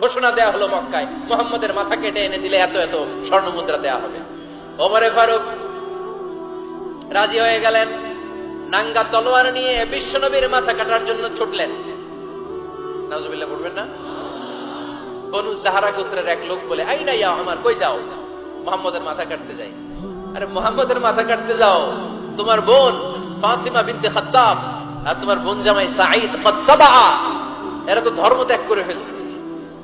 ঘোষণা দেয়া হলো মক্কায়। মোহাম্মদের মাথা কেটে এনে দিলে এত এত স্বর্ণ মুদ্রা দেয়া হবে। ওমরে ফারুক রাজি হয়ে গেলেন, নাঙ্গা তলোয়ার নিয়ে বিশ্বনবীর মাথা কাটার জন্য ছুটলেন। পড়বেন না? বনু সাহারা গোত্রের এক লোক বলে, আই না আমার কই যাও? মোহাম্মদের মাথা কাটতে যাই। আরে, মোহাম্মদের মাথা কাটতে যাও। তোমার বোন ফাতিমা বিনতে খাত্তাব আর তোমার বোন জামাই সাঈদ এরা তো ধর্ম ত্যাগ করে ফেলছে।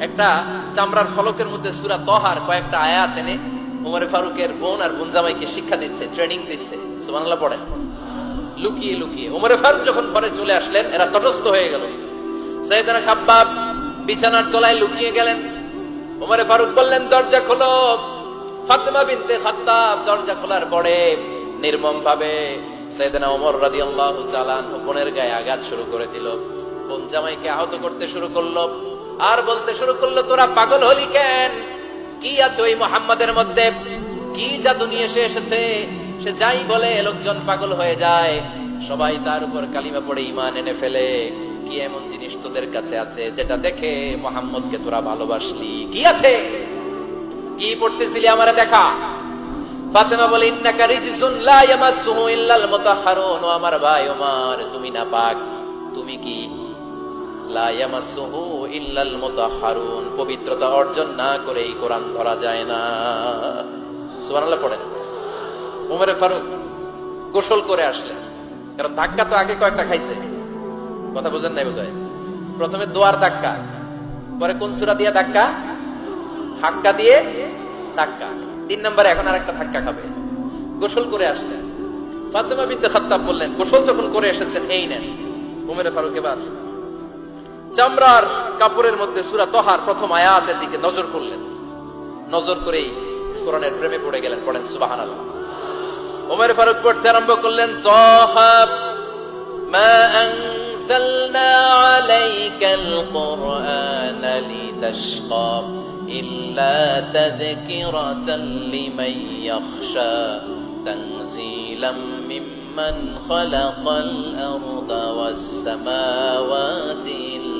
একটা চামড়ার ফলকের মধ্যে সূরা তহার কয়েকটা আয়াত এনে ওমরে ফারুকের বোন আর বোন জামাইকে শিক্ষা দিচ্ছে ট্রেনিং দিচ্ছে। সুবহানাল্লাহ পড়েন লুকিয়ে লুকিয়ে। উমরে ফারুক যখন ঘরে চলে আসলেন, এরা তটস্থ হয়ে গেল। সৈয়দনা খাব্বাব বিছানার তলায় লুকিয়ে গেলেন। উমরে ফারুক বললেন, দরজা খোলো। ফাতেমা বিনতে খাত্তাব দরজা খোলার পরে নির্মম ভাবে সৈয়দনা ওমর রাদিয়াল্লাহু তাআলা বোনের গায়ে আঘাত শুরু করে দিল। বোন জামাইকে আহত করতে শুরু করল। আর বলতে শুরু করল, তোরা পাগল হলি কেন? কি আছে ওই মোহাম্মদের মধ্যে? কি জাদু নিয়ে এসে এসেছে? সে যাই বলে, লোকজন পাগল হয়ে যায়। সবাই তার উপর কালিমা পড়ে ইমান এনে ফেলে। কি এমন জিনিস তোদের কাছে আছে যেটা দেখে মোহাম্মদকে তোরা ভালোবাসলি? কি আছে? কি পড়তেছিলি আমারে দেখা? ফাতেমা বলে, ইন্নাকা রিজসুন লা ইয়ামাসসুহু ইল্লাল আমার ভাই ওমর, তুমি না পাক তুমি কি পবিত্রতা অর্জন না করে এই কোরআন ধরা যায় না। সুবহানাল্লাহ পড়েন। উমরে ফারুক গোসল করে আসলেন। কারণ ধাক্কা তো আগে কয়েকটা খাইছে। কথা বুঝেন নাই বোধহয়? প্রথমে দোয়ার ধাক্কা, পরে কোন সুরা দিয়ে ধাক্কা? হাক্কা দিয়ে ধাক্কা। তিন নম্বরে এখন আর একটা ধাক্কা খাবে। গোসল করে আসলেন। ফাতেমা খাত্তাব বললেন, গোসল যখন করে এসেছেন, এই নেন। উমরে ফারুক এবার চামড়ার কাপড়ের মধ্যে সুরা তহার প্রথম আয়াতের দিকে নজর করলেন। নজর করেই কোরআনের প্রেমে পড়ে গেলেন, পড়েন সুবাহানাল্লাহ। উমর ফারুক পড়তে আরম্ভ করলেন তহাব সামাওয়াতিল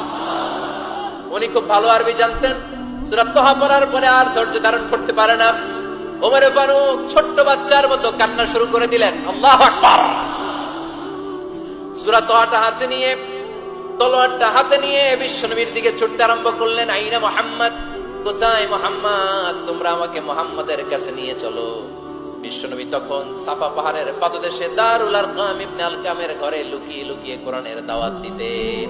উনি খুব ভালো আরবি জানতেন। তোহা পরে আর ধৈর্য ধারণ করতে পারে না। ওমরে ছোট্ট বাচ্চার মতো কান্না শুরু করে দিলেন তোহাটা হাতে নিয়ে, তলোয়ারটা হাতে নিয়ে বিশ্বনবীর দিকে আরম্ভ করলেন, আইনা আমাকে মোহাম্মদের কাছে নিয়ে চলো। বিশ্বনবী তখন সাফা পাহাড়ের পাদদেশে দারুল আরকাম ইবনে আলকামের ঘরে লুকিয়ে লুকিয়ে কোরআনের দাওয়াত দিতেন।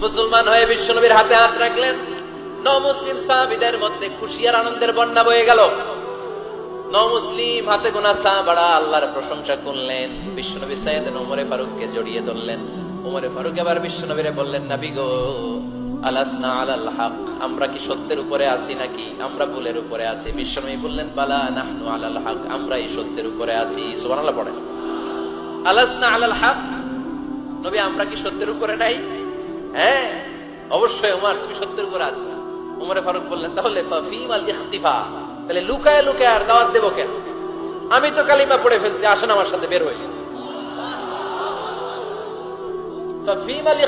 মুসলমান হয়ে বিশ্বনবীর হাতে হাত রাখলেন। ন মুসলিম সাহাবিদের মধ্যে খুশি আর আনন্দের বন্যা বয়ে গেল। ন মুসলিম হাতে গোনা সাহাবাড়া আল্লাহর প্রশংসা করলেন। বিশ্বনবী সাইয়েদ ওমরে ফারুককে জড়িয়ে ধরলেন। ওমরে ফারুক এবার বিশ্বনবীরে বললেন গো আমরা কি সত্যের উপরে আছি নাকি? আমরা ভুলের উপরে আছি। বিশ্বনবী বললেন, বালা নাহনু আলাল হক, আমরা এই সত্যের উপরে আছি। পড়েন। আলাসনা আলাল হক, নবী, আমরা কি সত্যের উপরে নাই? হ্যাঁ অবশ্যই উমার, তুমি সত্যের উপরে আছো। উমরে ফারুক বললেন, তাহলে ফাফিম আল ইখতিফা। তাহলে লুকায় লুকায় আর দাওয়াত দেবো কেন? আমি তো কালিমা পড়ে ফেলছি, আসেন আমার সাথে, বের হইলেন। ফাফিম আল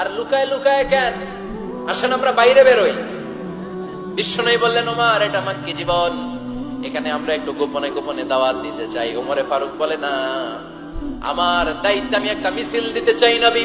আর লুকায় লুকায় কেন? আসেন আমরা বাইরে বেরোই বিশ্বনবী বললেন ওমার এটা আমার কি জীবন। এখানে আমরা একটু গোপনে গোপনে দাওয়াত দিতে চাই। ওমরে ফারুক বলে, না, আমার দায়িত্ব আমি একটা মিছিল দিতে চাই নবী।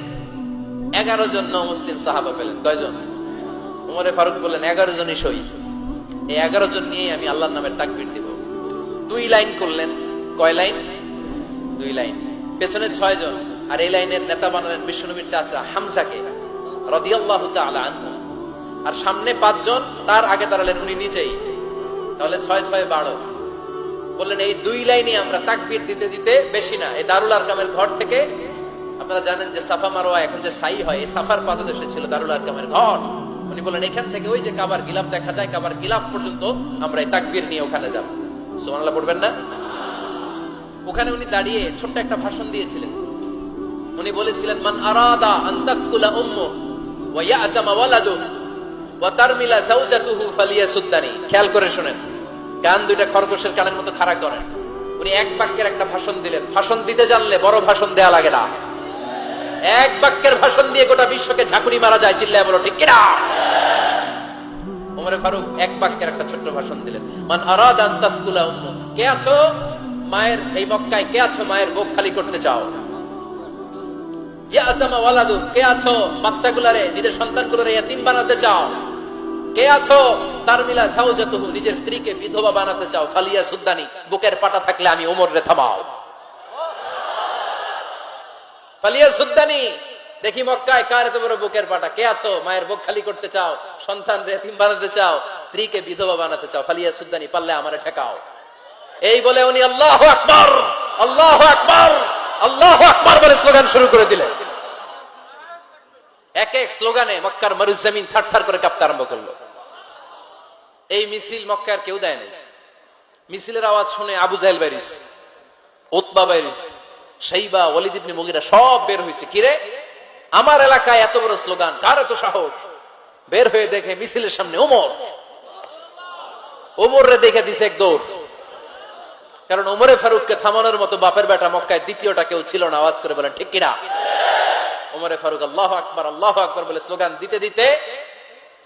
এগারো জন মুসলিম সাহাবা পেলেন, কয়জন? উমরে ফারুক বললেন, এগারো জনই সই। এই এগারো জন নিয়ে আমি আল্লাহর নামের তাকবির দিব। দুই লাইন করলেন। কয় লাইন? দুই লাইন। পেছনে ছয় জন। আর এই লাইনের নেতা বানালেন বিশ্বনবীর চাচা হামজাকে, রদিয়াল্লাহু আনহু। আর সামনে পাঁচজন, তার আগে দাঁড়ালেন উনি নিজেই। তাহলে ছয় ছয় বারো। বললেন, এই দুই লাইনে আমরা তাকবির দিতে দিতে বেশি না। এই দারুল আরকামের ঘর থেকে আপনারা জানেন যে সাফা মারোয়া এখন যে সাই হয়, এই সাফার পাদদেশে ছিল দারুল আরকামের ঘর। উনি বললেন, এখান থেকে ওই যে কাবার গিলাফ দেখা যায়, কাবার গিলাফ পর্যন্ত আমরা এই তাকবির নিয়ে ওখানে যাব। সুবহানাল্লাহ, পড়বেন না? ওখানে উনি দাঁড়িয়ে ছোট্ট একটা ভাষণ দিয়েছিলেন। উনি বলেছিলেন, মান আরাদা আন তাসকুলা উম্মু ওয়া ইয়াতামা ওয়ালাদু ওয়া তারমিলা যাওজাতুহু ফালিয়াসুদ্দানি। খেয়াল করে শুনেন কান দুইটা খরগোশের কানের মতো খাড়া করেন। উনি এক বাক্যের একটা ভাষণ দিলেন। ভাষণ দিতে জানলে বড় ভাষণ দেয়া লাগে না। এক বাক্যের ভাষণ দিয়ে গোটা বিশ্বকে ঝাঁকুনি মারা যায়, চিল্লায় বলো, ঠিক কিনা? ওমরে ফারুক, এক বাক্যের একটা ছোট্ট ভাষণ দিলেন। মান আরাদা আন তাসকুলা উম্মু। কে আছো? মায়ের, এই মক্কায় কে আছো? মায়ের বুক খালি করতে চাও? ইয়া আসামা ওয়ালাদু, কে আছো? বাচ্চাগুলারে, নিজের সন্তানগুলোরে এতিম বানাতে চাও? কে আছো? সাউজাতুহু, নিজের স্ত্রীকে বিধবা বানাতে চাও? ফালিয়া সুদ্দানি, বুকের পাটা থাকলে আমি ওমর রে থামাও। ফালিয়া সুদ্দানি, দেখি মক্কায় কার এত বড় বুকের পাটা? কে আছো? মায়ের বুক খালি করতে চাও? সন্তান রে এতিম বানাতে চাও? স্ত্রীকে বিধবা বানাতে চাও? ফালিয়া সুদ্দানি, পারলে আমারে ঠেকাও। এই বলে উনি, আল্লাহ আকবর! আল্লাহ আকবর! আল্লাহ আকবর বলে স্লোগান শুরু করে দিলেন। এক এক স্লোগানে মক্কার মরুজমিন থার থার করে কাঁপতে আরম্ভ করল। এই মিছিল মক্কার কেউ দেয় নাই মিছিলের আওয়াজ শুনে আবু জাহেল বাইরিস ওতবা বাইরিস সাইবা ওয়ালিদ ইবনে মুগিরা সব বের হয়েছে। কিরে আমার এলাকায় এত বড় স্লোগান, কার এত সাহস? বের হয়ে দেখে মিছিলের সামনে ওমর। ওমর দেখে দিছে এক দৌড়। কারণ ওমরে ফারুককে থামানোর মতো বাপের বেটা মক্কায় দ্বিতীয়টা কেউ ছিল না। আওয়াজ করে বলেন, ঠিক কিনা? ওমরে ফারুক, আল্লাহ আকবর আল্লাহ আকবর বলে স্লোগান দিতে দিতে